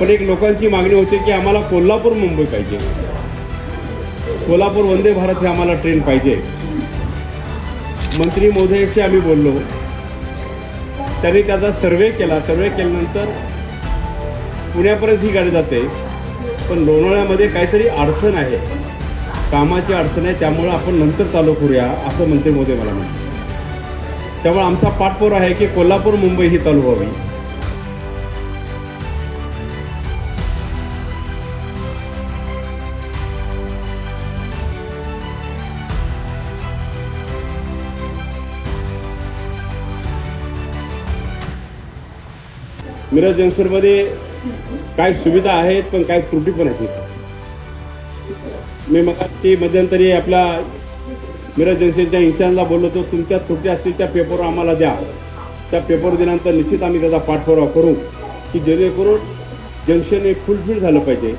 पण एक लोकांची मागणी होती की आम्हाला कोल्हापूर मुंबई पाहिजे. कोल्हापूर वंदे भारत हे आम्हाला ट्रेन पाहिजे. मंत्री महोदयाशी आम्ही बोललो. त्यांनी त्याचा सर्वे केला. सर्वे केल्यानंतर पुण्यापर्यंत ही गाडी जाते. पण लोणावळ्यामध्ये काहीतरी अडचण आहे. कामाची अडचण आहे. त्यामुळं आपण नंतर चालू करूया असं मंत्री मोदी मला म्हणतात. त्यामुळे आमचा पाठपुरा आहे की कोल्हापूर मुंबई ही चालू व्हावी. मिरज जंक्शनमध्ये काय सुविधा आहेत पण काय त्रुटी पण आहेत? मी मग ती मध्यंतरी आपला मिरज जंक्शनच्या इन्चार्जला बोललो होतो तुमच्या त्रुटी असतील त्या पेपर आम्हाला द्या. त्या पेपर दिल्यानंतर निश्चित आम्ही त्याचा पाठपुरावा करू की जेणेकरून जंक्शन हे फुलफिल झालं पाहिजे.